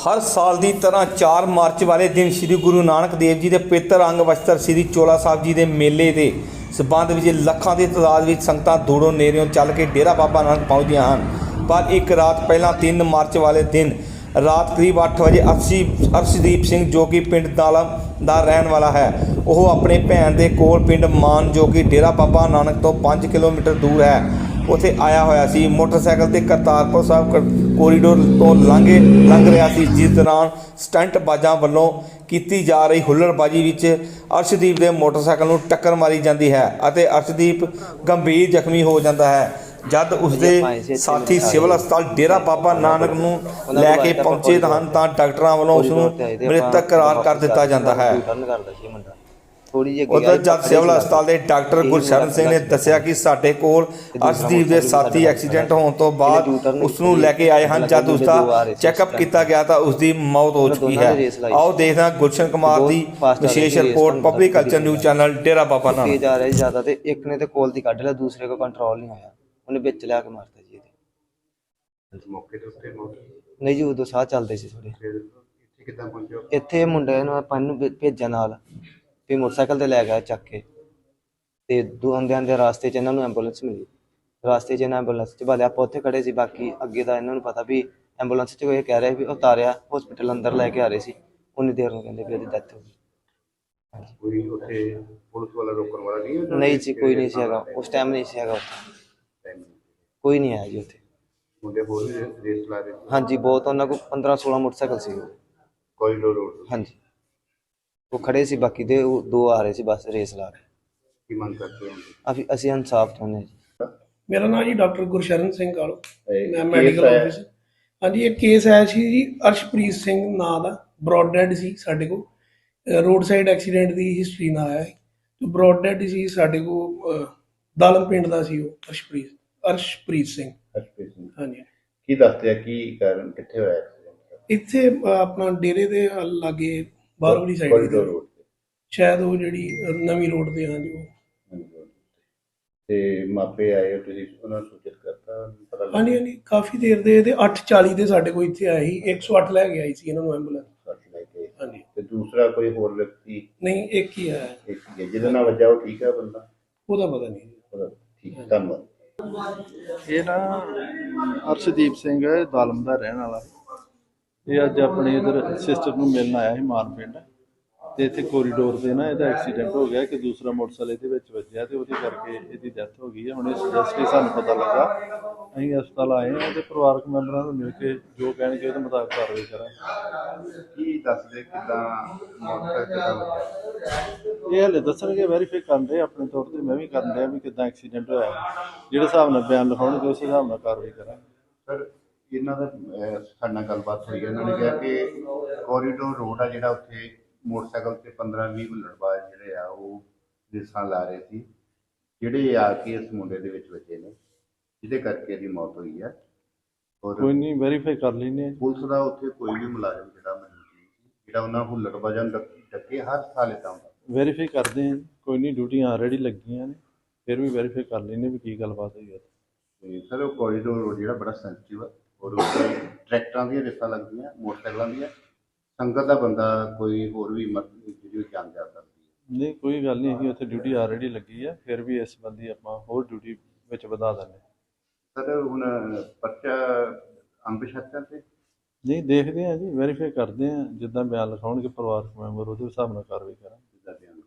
ਹਰ ਸਾਲ ਦੀ ਤਰ੍ਹਾਂ 4 ਮਾਰਚ ਵਾਲੇ ਦਿਨ ਸ੍ਰੀ ਗੁਰੂ ਨਾਨਕ ਦੇਵ ਜੀ ਦੇ ਪਵਿੱਤਰ ਅੰਗ ਵਸਤਰ ਸ੍ਰੀ ਚੋਲਾ ਸਾਹਿਬ ਜੀ ਦੇ ਮੇਲੇ ਦੇ ਸਬੰਧ ਵਿੱਚ ਲੱਖਾਂ ਦੀ ਤਾਦਾਦ ਵਿੱਚ ਸੰਗਤਾਂ ਦੂਰੋਂ ਨੇੜਿਓਂ ਚੱਲ ਕੇ ਡੇਰਾ ਬਾਬਾ ਨਾਨਕ ਪਹੁੰਚਦੀਆਂ ਹਨ। ਪਰ ਇੱਕ ਰਾਤ ਪਹਿਲਾਂ 3 ਮਾਰਚ ਵਾਲੇ ਦਿਨ ਰਾਤ ਕਰੀਬ 8 ਵਜੇ ਅਰਸ਼ੀ, ਅਰਸ਼ਦੀਪ ਸਿੰਘ ਜੋ ਕਿ ਪਿੰਡ ਦਾਲਮ ਦਾ ਰਹਿਣ ਵਾਲਾ ਹੈ, ਉਹ ਆਪਣੇ ਭੈਣ ਦੇ ਕੋਲ ਪਿੰਡ ਮਾਨ ਜੋ ਕਿ ਡੇਰਾ ਬਾਬਾ ਨਾਨਕ ਤੋਂ 5 ਕਿਲੋਮੀਟਰ ਦੂਰ ਹੈ। ਉੱਥੇ ਆਇਆ ਹੋਇਆ ਸੀ। ਮੋਟਰਸਾਈਕਲ ਤੇ ਕਰਤਾਰਪੁਰ ਸਾਹਿਬ ਕੋਰੀਡੋਰ ਤੋਂ ਲੰਘੇ ਲੰਘ ਰਿਹਾ ਸੀ ਜਿਸ ਦੌਰਾਨ ਸਟੰਟ ਬਾਜਾਂ ਵੱਲੋਂ ਕੀਤੀ ਜਾ ਰਹੀ ਹੁੱਲੜਬਾਜੀ ਵਿੱਚ ਅਰਸ਼ਦੀਪ ਦੇ ਮੋਟਰਸਾਈਕਲ ਨੂੰ ਟੱਕਰ ਮਾਰੀ ਜਾਂਦੀ ਹੈ ਅਤੇ ਅਰਸ਼ਦੀਪ ਗੰਭੀਰ ਜ਼ਖਮੀ ਹੋ ਜਾਂਦਾ ਹੈ। ਜਦ ਉਸਦੇ ਸਾਥੀ ਸਿਵਲ ਹਸਪਤਾਲ ਡੇਰਾ ਬਾਬਾ ਨਾਨਕ ਨੂੰ ਲੈ ਕੇ ਪਹੁੰਚੇ ਤਾਂ ਡਾਕਟਰਾਂ ਵੱਲੋਂ ਉਸ ਨੂੰ ਮ੍ਰਿਤਕ ਕਰਾਰ ਕਰ ਦਿੱਤਾ ਜਾਂਦਾ ਹੈ। ਥੋੜੀ ਜਿਹੀ ਉਧਰ ਜਦ ਸਿਵਲ ਹਸਪਤਾਲ ਦੇ ਡਾਕਟਰ ਗੁਰਸ਼ਰਨ ਸਿੰਘ ਨੇ ਦੱਸਿਆ ਕਿ ਸਾਡੇ ਕੋਲ ਅਰਸ਼ਦੀਪ ਦੇ ਸਾਥੀ ਐਕਸੀਡੈਂਟ ਹੋਣ ਤੋਂ ਬਾਅਦ ਉਸ ਨੂੰ ਲੈ ਕੇ ਆਏ ਹਨ ਜਦ ਉਸ ਦਾ ਚੈੱਕਅਪ ਕੀਤਾ ਗਿਆ ਤਾਂ ਉਸ ਦੀ ਮੌਤ ਹੋ ਚੁੱਕੀ ਹੈ। ਆਓ ਦੇਖਦੇ ਹਾਂ ਕੁਮਾਰ ਦੀ ਵਿਸ਼ੇਸ਼ report public culture news channel Dera Baba Nanak. ਤੇਜ਼ ਆ ਰਿਹਾ ਜ਼ਿਆਦਾ ਤੇ ਇੱਕ ਨੇ ਤੇ ਕੋਲ ਦੀ ਕੱਢ ਲਿਆ ਦੂਸਰੇ ਕੋ ਕੰਟਰੋਲ ਨਹੀਂ ਹੋਇਆ। ਉਹਨੇ ਵਿੱਚ ਲਿਆ ਕੇ ਮਾਰਤਾ ਜੀ ਇਹਦੇ। ਮੌਕੇ ਦੇ ਉੱਤੇ ਮੌਤ ਨਹੀਂ ਜੀ ਉਦੋਂ ਸਾਹ ਚੱਲਦੇ ਸੀ ਥੋੜੇ ਇੱਥੇ ਕਿੱਦਾਂ ਪਹੁੰਚਿਆ ਇੱਥੇ ਮੁੰਡੇ ਨੂੰ ਆਪਾਂ ਨੂੰ ਭੇ- ਭੇਜਿਆ ਨਾਲ। ਤੇ ਮੋਟਰਸਾਈਕਲ ਤੇ ਲੈ ਗਿਆ ਚੱਕ ਕੇ। ਤੇ ਦੋ ਆਂਦੇ ਆਂਦੇ ਰਾਸਤੇ 'ਚ ਇਹਨਾਂ ਨੂੰ ਐਂਬੂਲੈਂਸ ਮਿਲੀ। ਰਾਸਤੇ 'ਚ ਇਹਨਾਂ ਐਂਬੂਲੈਂਸ 'ਚ ਬਾਲੇ ਆਪਾਂ ਉੱਥੇ ਖੜੇ ਸੀ ਬਾਕੀ ਅੱਗੇ ਦਾ ਇਹਨਾਂ ਨੂੰ ਪਤਾ ਵੀ ਐਂਬੂਲੈਂਸ 'ਚ ਕੋਈ ਕਹਿ ਰਿਹਾ ਵੀ ਉਤਾਰਿਆ ਹਸਪੀਟਲ ਅੰਦਰ ਲੈ ਕੇ ਆ ਰਹੇ ਸੀ। ਉਨੀ ਦੇਰ ਨੂੰ ਕਹਿੰਦੇ ਵੀ ਉਹਦੀ ਡੈਥ ਹੋ ਗਈ। ਕੋਈ ਉੱਥੇ ਪੁਲਿਸ ਵਾਲਾ ਰੋਕਣ ਵਾਲਾ ਨਹੀਂ ਹੈ ਨਹੀਂ ਜੀ ਕੋਈ ਨਹੀਂ ਸੀ ਹੈਗਾ। ਉਸ ਟਾਈਮ ਨਹੀਂ ਸੀ ਹੈਗਾ ਉੱਥੇ। ਕੋਈ ਨਹੀਂ ਆਇਆ ਜੀ ਉੱਥੇ। ਮੁੰਡੇ ਵੀ ਰੇਸ- ਲਾ ਰਹੇ ਹਾਂਜੀ ਬਹੁਤ ਉਹਨਾਂ ਕੋਲ 15 16 ਮੋਟਰਸਾਈਕਲ ਸੀ। Corridor road. ਹਾਂਜੀ। ਉਹ ਖੜੇ ਸੀ ਬਾਕੀ ਦੇ ਉਹ ਦੋ ਆ ਰਹੇ ਸੀ ਬਸ ਰੇਸ ਲਾ ਕੇ ਕੀ ਮੰਗ ਕਰਦੇ ਹੋ? ਅਸੀਂ ਅਸੀਂ ਇਨਸਾਫ ਚਾਹੁੰਦੇ ਜੀ। ਮੇਰਾ ਨਾਮ ਜੀ ਡਾਕਟਰ ਗੁਰਸ਼ਰਨ ਸਿੰਘ ਕਾਲੋ ਮੈਂ ਮੈਡੀਕਲ ਆਇਆ। ਆਫਿਸ ਹਾਂਜੀ ਇਹ ਕੇਸ ਆਇਆ ਸੀ ਜੀ ਅਰਸ਼ਪ੍ਰੀਤ ਸਿੰਘ ਨਾਂ ਦਾ। ਬ੍ਰੌਡ ਡੈਡ ਸੀ ਸਾਡੇ ਕੋਲ। ਰੋਡ ਸਾਈਡ ਐਕਸੀਡੈਂਟ ਦੀ ਹਿਸਟਰੀ ਨਾਲ ਆਇਆ ਹੈ ਤੇ ਬ੍ਰੌਡ ਡੈਡ ਸੀ ਸਾਡੇ ਕੋਲ ਦਾਲਮ ਪਿੰਡ ਦਾ ਸੀ ਉਹ ਅਰਸ਼ਪ੍ਰੀਤ ਅਰਸ਼ਪ੍ਰੀਤ ਸਿੰਘ। ਹਾਂਜੀ। ਕੀ ਦੱਸਦੇ ਆ ਕੀ ਕਾਰਨ ਕਿੱਥੇ ਹੋਇਆ ਐਕਸੀਡੈਂਟ ਇੱਥੇ ਆਪਣਾ ਡੇਰੇ ਦੇ ਲਾਗੇ ਬਾਹਰਲੀ ਸਾਈਡ ਕੋਰੀਡੋਰ ਰੋਡ ਤੇ। ਸ਼ਾਇਦ ਉਹ ਜਿਹੜੀ ਨਵੀਂ ਰੋਡ ਤੇ ਹਾਂਜੀ ਉਹ। ਹਾਂਜੀ, road ਤੇ। ਤੇ ਮਾਪੇ ਆਏ ਤੁਸੀਂ ਉਹਨਾਂ ਨੂੰ ਸੂਚਿਤ ਕਰਤਾ ਪਤਾ ਲੱਗਾ? ਹਾਂਜੀ ਹਾਂਜੀ ਕਾਫੀ ਦੇਰ ਦੇ ਇਹਦੇ 8:40 ਦੇ ਸਾਡੇ ਕੋਲ ਇੱਥੇ ਆਏ ਸੀ 108 ਲੈ ਕੇ ਆਈ ਸੀ ਇਹਨਾਂ ਨੂੰ ਐਂਬੂਲੈਂਸ ਸੱਟ ਲੈ ਕੇ ਹਾਂਜੀ। ਤੇ ਦੂਸਰਾ ਕੋਈ ਹੋਰ ਵਿਅਕਤੀ? ਨਹੀਂ ਇੱਕ ਹੀ ਆਇਆ। ਇੱਕ ਹੀ ਹੈ, ਜਿਹਦੇ ਨਾਲ ਵੱਜਾ ਉਹ ਠੀਕ ਹੈ ਬੰਦਾ? ਉਹਦਾ ਪਤਾ ਨਹੀਂ। ਉਹਦਾ ਠੀਕ ਹੈ, ਧੰਨਵਾਦ। ਇਹ ਨਾ ਅਰਸ਼ਦੀਪ ਸਿੰਘ ਦਾਲਮ ਦਾ ਰਹਿਣ ਵਾਲਾ। ਇਹ ਅੱਜ ਆਪਣੇ ਇਧਰ ਸਿਸਟਰ ਨੂੰ ਮਿਲਣ ਆਇਆ ਸੀ ਮਾਨ ਪਿੰਡ। ਤੇ ਇੱਥੇ ਕੋਰੀਡੋਰ ਤੇ ਨਾ ਇਹਦਾ ਐਕਸੀਡੈਂਟ ਹੋ ਗਿਆ ਕਿ ਦੂਸਰਾ ਮੋਟਰਸਾਈਕਲ ਇਹਦੇ ਵਿੱਚ ਵੱਜਿਆ ਤੇ ਉਹਦੇ ਕਰਕੇ ਇਹਦੀ ਡੈਥ ਹੋ ਗਈ ਹੈ। ਹੁਣ ਇਸ ਜਸਟ ਸਾਨੂੰ ਪਤਾ ਲੱਗਾ। ਅਸੀਂ ਹਸਪਤਾਲ ਆਏ ਹਾਂ ਤੇ ਪਰਿਵਾਰਕ ਮੈਂਬਰਾਂ ਨੂੰ ਮਿਲ ਕੇ ਜੋ ਕਹਿਣਗੇ ਉਹਦੇ ਮੁਤਾਬਕ ਕਾਰਵਾਈ ਕਰਾਂਗੇ। ਕੀ ਦੱਸਦੇ ਕਿਦਾਂ ਵੱਜਿਆ ਇਹ ਹਲੇ ਦੱਸਣਗੇ ਵੈਰੀਫਾਈ ਕਰਨ ਦੇ ਆਪਣੇ ਤੌਰ ਤੇ। ਮੈਂ ਵੀ ਕਰਨ ਰਿਹਾ ਵੀ ਕਿਦਾਂ ਐਕਸੀਡੈਂਟ ਹੋਇਆ। ਜਿਹੜੇ ਹਿਸਾਬ ਨਾਲ ਬਿਆਨ ਲਿਖਾਉਣਗੇ ਉਸ ਹਿਸਾਬ ਨਾਲ ਕਾਰਵਾਈ ਕਰਾਂਗੇ। ਸਰ ਇਹਨਾਂ ਦਾ ਅਹ, ਸਾਡੇ ਨਾਲ ਗੱਲਬਾਤ ਹੋਈ ਹੈ। ਇਹਨਾਂ ਨੇ ਕਿਹਾ ਕਿ ਕੋਰੀਡੋਰ ਰੋਡ ਆ ਜਿਹੜਾ ਉੱਥੇ ਮੋਟਰਸਾਈਕਲ ਤੇ 15 20 ਹੁੱਲੜਬਾਜ਼ ਜਿਹੜੇ ਆ ਉਹ ਰੇਸਾਂ ਲਾ ਰਹੇ ਸੀ। ਜਿਹੜੇ ਆ ਕੇ ਇਸ ਮੁੰਡੇ ਦੇ ਵਿੱਚ ਵੱਜੇ ਨੇ ਜਿਹਦੇ ਕਰਕੇ ਇਹਦੀ ਮੌਤ ਹੋਈ ਹੈ ਔਰ ਕੋਈ ਨਹੀਂ ਵੈਰੀਫਾਈ ਕਰ ਹਾਂ ਪੁਲਿਸ ਦਾ ਉੱਥੇ ਕੋਈ ਵੀ ਮੁਲਾਜ਼ਮ ਜਿਹੜਾ ਮੌਜੂਦ ਨਹੀਂ ਸੀ ਜਿਹੜਾ ਉਹਨਾਂ ਹੁੱਲੜਬਾਜ਼ਾਂ ਨੂੰ ਡੱਕ- ਡੱਕੇ ਹਰ ਸਾਲ ਇਦਾਂ ਹੁੰਦਾ। ਵੈਰੀਫਾਈ ਕਰਦੇ ਜੀ। ਕੋਈ ਨਹੀਂ ਡਿਊਟੀਆਂ ਆਲਰੇਡੀ ਲੱਗੀਆਂ ਨੇ। ਫਿਰ ਵੀ ਵੈਰੀਫਾਈ ਕਰ ਲੈਂਦੇ ਵੀ ਕੀ ਗੱਲਬਾਤ ਹੋਈ ਹੈ ਤੇ ਸਰ ਉਹ ਕੋਰੀਡੋਰ ਰੋਡ ਜਿਹੜਾ ਬੜਾ ਸੈਂਸਿਟਿਵ ਹੈ ਔਰ ਉੱਥੇ ਟਰੈਕਟਰਾਂ ਦੀਆਂ ਰੇਸਾਂ ਲੱਗਦੀਆਂ ਮੋਟਰਸਾਈਕਲਾਂ ਦੀਆਂ? ਸੰਗਤ ਦਾ ਬੰਦਾ ਕੋਈ ਹੋਰ ਵੀ ਮਰ ਜਿਹੜੀ ਉਹ ਜਾਨ ਜਾ ਸਕਦੀ ਹੈ? ਨਹੀਂ ਕੋਈ ਗੱਲ ਨਹੀਂ ਹੈਗੀ ਉੱਥੇ ਡਿਊਟੀ ਆਲਰੇਡੀ ਲੱਗੀ ਹੈ ਫਿਰ ਵੀ ਇਸ ਸੰਬੰਧੀ ਆਪਾਂ ਹੋਰ ਡਿਊਟੀ ਵਿੱਚ ਵਧਾ ਦਿੰਦੇ। ਸਰ ਹੁਣ ਪਰਚਾ ਸ਼ਰਤਾਂ ਤੇ? ਨਹੀਂ ਦੇਖਦੇ ਹਾਂ ਜੀ ਵੈਰੀਫਾਈ ਕਰਦੇ ਹਾਂ ਜਿੱਦਾਂ ਬਿਆਨ ਲਿਖਾਉਣਗੇ ਪਰਿਵਾਰਕ ਮੈਂਬਰ ਉਹਦੇ ਹਿਸਾਬ ਨਾਲ ਕਾਰਵਾਈ ਕਰਾਂਗੇ।